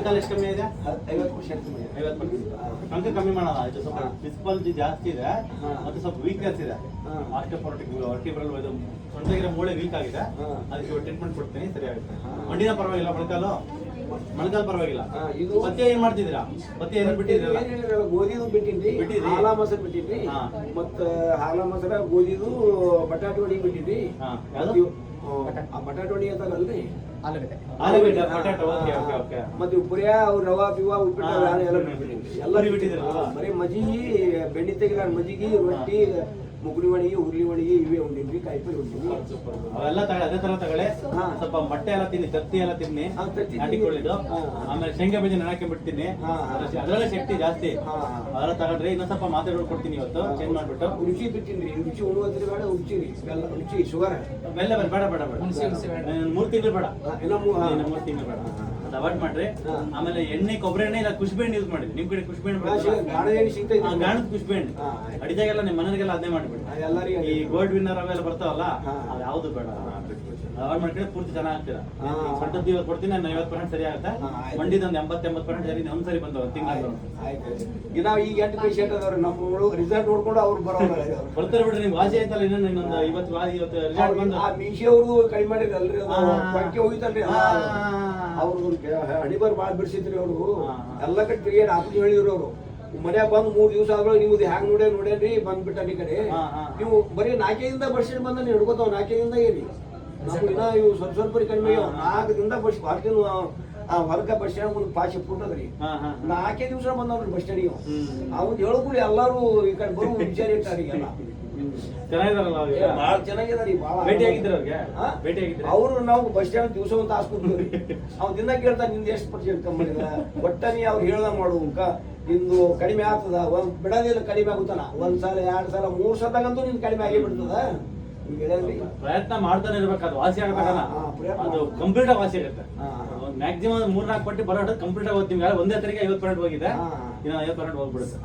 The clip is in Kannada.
ಮೊಳಕಾಲು ಎಷ್ಟು ಕಮ್ಮಿ ಇದೆ? ಐವತ್ತು ಪರ್ಸೆಂಟ್ ಐವತ್ತು ಪರ್ಸೆಂಟ್ ಅಂಕ ಕಮ್ಮಿ ಮಾಡೋಣ ಇದು ಸ್ವಲ್ಪ. ಡಿಸ್ಪಲ್ಜಿ ಜಾಸ್ತಿ ಇದೆ ಅದು ಮತ್ತೆ ಸ್ವಲ್ಪ ವೀಕ್ನೆಸ್ ಇದೆ. ಆಸ್ಟೋಪೊರೋಟಿಕ್ ವರ್ಟಿಬ್ರಲ್ ಇದು ಸೊಂಟಗಿರೋ ಮೂಳೆ ವೀಕ್ ಆಗಿದೆ. ಅದಕ್ಕೆ ಟ್ರೀಟ್ಮೆಂಟ್ ಕೊಡ್ತೀನಿ ಸರಿ ಆಗುತ್ತೆ. ಮಂಡಿನ ಪರವಾಗಿಲ್ಲ ಮೊಳಕಾಲು ಮೊಳಕಾಲು ಪರವಾಗಿಲ್ಲ. ಇದು- ಮತ್ತೆ ಏನ್ ಮಾಡ್ತಿದ್ದೀರಾ? ಬಿಟ್ಟಿದ್ದೀರಲ್ಲ? ಏನ್ ಬಿಟ್ಟಿದ್ರೆ ಗೋಧಿದು ಬಿಟ್ಟಿದ್ರಿ? ಹಾಲ ಮೊಸರು ಬಿಟ್ಟಿದ್ರಿ. ಮತ್ತ ಹಾಲ ಮೊಸರ ಗೋಧಿದು ಬಟಾಟೆ ಹೊಡಿ ಬಿಟ್ಟಿದ್ರಿ ಬಟಾಟೆ ಹೊಡಿ ಅಂತಾರಲ್ರಿ ಆಲೂಗಡ್ಡೆ ಆಲೂಗಡ್ಡೆ. ಮತ್ತೆ ಇವ್ ಪುರಿಯ ಅವ್ ರವಾ ಪಿವಾ ಉಪ್ಪಿಟ್ಟು ಎಲ್ಲಾ? ಬರೀ ಮಜ್ಜಿಗೆ ಬೆಣ್ಣಿ ತೆಗಿಲ ಮಜ್ಜಿಗೆ ರೊಟ್ಟಿ ಮುಗುಳಿ ಒಣಗಿ ಹುರ್ಲಿ ಒಣಗಿ ಇವೇ ಉಂಡಿನ್ರಿ ಕಾಯಿಪಲ್ಲೆ ಉಂಡಿದ್ವಿ. ಅವೆಲ್ಲ ತಗೊಳ್ಳಿ ಅದೇ ತರ ತಗೊಳ್ಳಿ. ಹಾ. ಸ್ವಲ್ಪ ಮೊಟ್ಟೆ ಎಲ್ಲ ತಿನ್ನಿ ತತ್ತಿ ಎಲ್ಲ ತಿನ್ನಿ. ಹಾ, ತತ್ತಿ ನಾಟಿ ತಿನ್ನಿ. ಹಾ. ಆಮೇಲೆ ಶೇಂಗಾ ಬೀಜ ಬಿಡ್ತೀನಿ ಹಾ, ಹಾ. ಅದರಲ್ಲೇ ಶಕ್ತಿ ಜಾಸ್ತಿ. ಹಾ, ಹಾ. ಅದೆಲ್ಲ ತಗೊಂಡ್ರಿ ಇನ್ನೊಂದ್ ಸ್ವಲ್ಪ ಮಾತಾಡೋದು ಕೊಡ್ತೀನಿ ಇವತ್ತು. ಚೇಂಜ್ ಮಾಡ್ಬಿಟ್ಟು. ರುಚಿ ಬಿಟ್ಟಿನ್ರಿ. ರುಚಿ ಉಣ್ಣುವಂದ್ರೆ ಬೇಡ ರುಚಿ ರೀ ಬೆಲ್ಲ ರುಚಿ ಶುಗರ್. ಬೆಲ್ಲ ಬೇಡ ಬೇಡ ಬೇಡ. ಬೇಡ. ಮೂರ್ ತಿಂಗಳು ಬೇಡ. ಇನ್ನ ಮೂ- ಹಾ. ಇನ್ನು ಮೂರ್ ತಿಂಗಳು ಬೇಡ. ಅವಾಯ್ಡ್ ಮಾಡ್ರಿ ಆಮೇಲೆ ಎಣ್ಣೆ ಕೊಬ್ಬರಿ ಎಣ್ಣೆ ಇಲ್ಲ ಖುಷಿ ಯೂಸ್ ಮಾಡಿದ್ರಿ ನಿಮ್ ಕಡೆ ಖುಷಿ ಎಣ್ಣೆ ಹಾ, ಸಿಗ- ಗಾಣದ ಖುಷಿ ಸಿಗ್ತೈತಿ. ಹಾ, ಎಣ್ಣೆ ಅಡಿದಾಗೆಲ್ಲ ನಿಮ್ಮ ಮನೆಗೆಲ್ಲ ಅದನ್ನೇ ಮಾಡ್ಬಿಡಿ ಈ ಗೋಲ್ಡ್ ವಿನ್ನರ್ ಅವೆಲ್ಲ ಬರ್ತಾವಲ್ಲ. ಅದು ಯಾವ್ದು ಬೇಡ. ಅವಾಯ್ಡ್ ಮಾಡ್ಕೊಂಡ್ರೆ ಪೂರ್ತಿ ಚೆನ್ನಾಗಿ ಆಗ್ತೀರಾ. ಸೊಂಟದ್ದು ಇವತ್ತು ಕೊಡ್ತೀನಿ ನಾನು ಐವತ್ತು ಪರ್ಸೆಂಟ್ ಸರಿ ಆಗುತ್ತೆ. ಮಂಡಿದ ಒಂದು ಎಂಬತ್ತು ಎಂಬತ್ತು ಪರ್ಸೆಂಟ್ ಸರಿ ಒಂದ್ಸರಿ ಬಂದವ. ತಿಂಗಳು ಈಗ ನಾವು ಈಗ ಎಂಟು ಪೇಷಂಟ್ ಅದಾವ್ರಿ ನಮ್ಮಗಳು ರಿಸಲ್ಟ್ ನೋಡ್ಕೊಂಡು ಅವ್ರು ಬರೋಲ್ಲ ಬರ್ತಾರೆ ಬಿಡ್ರಿ ನೀವು ವಾಸಿ ಆಯ್ತಲ್ಲ ಇನ್ನೊಂದು ಇನ್ನೊಂದು ಇವತ್ತು ಇವತ್ತು ರಿಸಲ್ಟ್ ಬಂದು. ಆ ಮೀಶಿ ಅವ್ರದ್ದು ಕಡಿಮೆ. ಪಂಕೆ ಹೋಗಿತ್ತಲ್ರಿ ಅವ್ರಿಗೊಂದು ಅವ್ರದ್ದು ಹಣಿಬರ್ ಭಾಳ ಬಿಡಿಸಿದ್ರಿ ಅವರು. ಎಲ್ಲ ಕಡೆ ಕ್ರಿಯೇಟ್ ಆಪ್ ಹೇಳಿದ್ರು ಅವರು. ಮನೆ ಬಂದು ಮೂರ್ ದಿವಸ ಆದ್ರೂ ನೀವು ಹ್ಯಾಂಗ್ ನೋಡೇ ನೋಡೇನ್ರಿ ಬಂದ್ಬಿಟ್ಟ ಈ ಕಡೆ. ನೀವು ಬರೀ ನಾಕೆಯಿಂದ ಬರ್ಸಿಡ್ ಬಂದ ನೀವು ಹಿಡ್ಕೋತಾವ ನಾಲ್ಕೈದಿಂದ ಏರಿ. ಇನ್ನ ಇವು ಸ್ವಲ್ಪ ಸ್ವಲ್ಪ ಕಡಿಮೆ. ನಾಲ್ಕದಿಂದ ಬಸ್ ಬಾಕಿ ಆ ಹೊರಗ ಬಸ್ ಸ್ಟ್ಯಾಂಡ್ ಒಂದು ಪಾಶಿ ಪುಟ್ಟದ್ರಿ. ನಾಲ್ಕೇ ದಿವಸ ಬಂದವ್ರಿ ಬಸ್ ಸ್ಟ್ಯಾಂಡಿಗೆ. ಅವ್ನು ಹೇಳಕ್ಕೂ ಎಲ್ಲಾರು ಈ ಕಡೆ ಬರುವ ವಿಚಾರ ಇರ್ತಾರೆ ಈಗೆಲ್ಲ ಚೆನ್ನಾಗಿದಾರಲ್ಲ ಅವ್ರಿಗೆ ಭಾಳ ಚೆನ್ನಾಗಿದಾರಿ ಭಾಳ. ಭೇಟಿ ಆಗಿದ್ರ ಅವ್ರಿಗೆ? ಭೇಟಿ ಆಗಿದ್ರ ಅವ್ರು ನಾವು ಬಸ್ ಸ್ಟ್ಯಾಂಡ್ ದಿವಸ ಒಂದು ಆಸ್ಪತ್ರೆ ಅವ್ನು ದಿನ ಕೇಳ್ತಾನೆ ನಿಂದು ಎಷ್ಟು ಪರ್ಸೆಂಟ್ ಕಮ್ಮಿ ಒಟ್ಟ ನೀ ಅವ್ರು ಹೇಳ್ದ ಮಾಡುವಂಕ ನಿಂದು ಕಡಿಮೆ ಆಗ್ತದ? ಒಂದ್ ಬಿಡೋದಿಲ್ಲ ಕಡಿಮೆ ಆಗುತ್ತಾನ ಒಂದ್ ಸಲ ಎರಡ್ ಸಲ ಮೂರ್ ಸಲದಾಗಂತೂ ನಿನ್ ಕಡಿಮೆ ಆಗಿ ಬಿಡ್ತದ? ಪ್ರಯತ್ನ ಮಾಡ್ತಾನೆ ಇರ್ಬೇಕು. ಅದು ವಾಸಿ ಆಗ್ಬೇಕಲ್ಲ. ಅದು. ಕಂಪ್ಲೀಟ್ ಆಗಿ ವಾಸಿ ಆಗುತ್ತೆ. ಮ್ಯಾಕ್ಸಿಮಮ್ ಮೂರ್ ನಾಲ್ಕು ಪಟ್ಟಿ ಬರೋ ಕಂಪ್ಲೀಟ್ ಆಗಿ ಹೋಗ್ತೀವಿ ಒಂದೇ ತಾರೀಕು ಐವತ್ತು ಪರ್ಸೆಂಟ್ ಹೋಗಿದೆ. ಇನ್ನು ಐವತ್ತು ಪರ್ಸೆಂಟ್ ಹೋಗ್ಬಿಡುತ್ತೆ.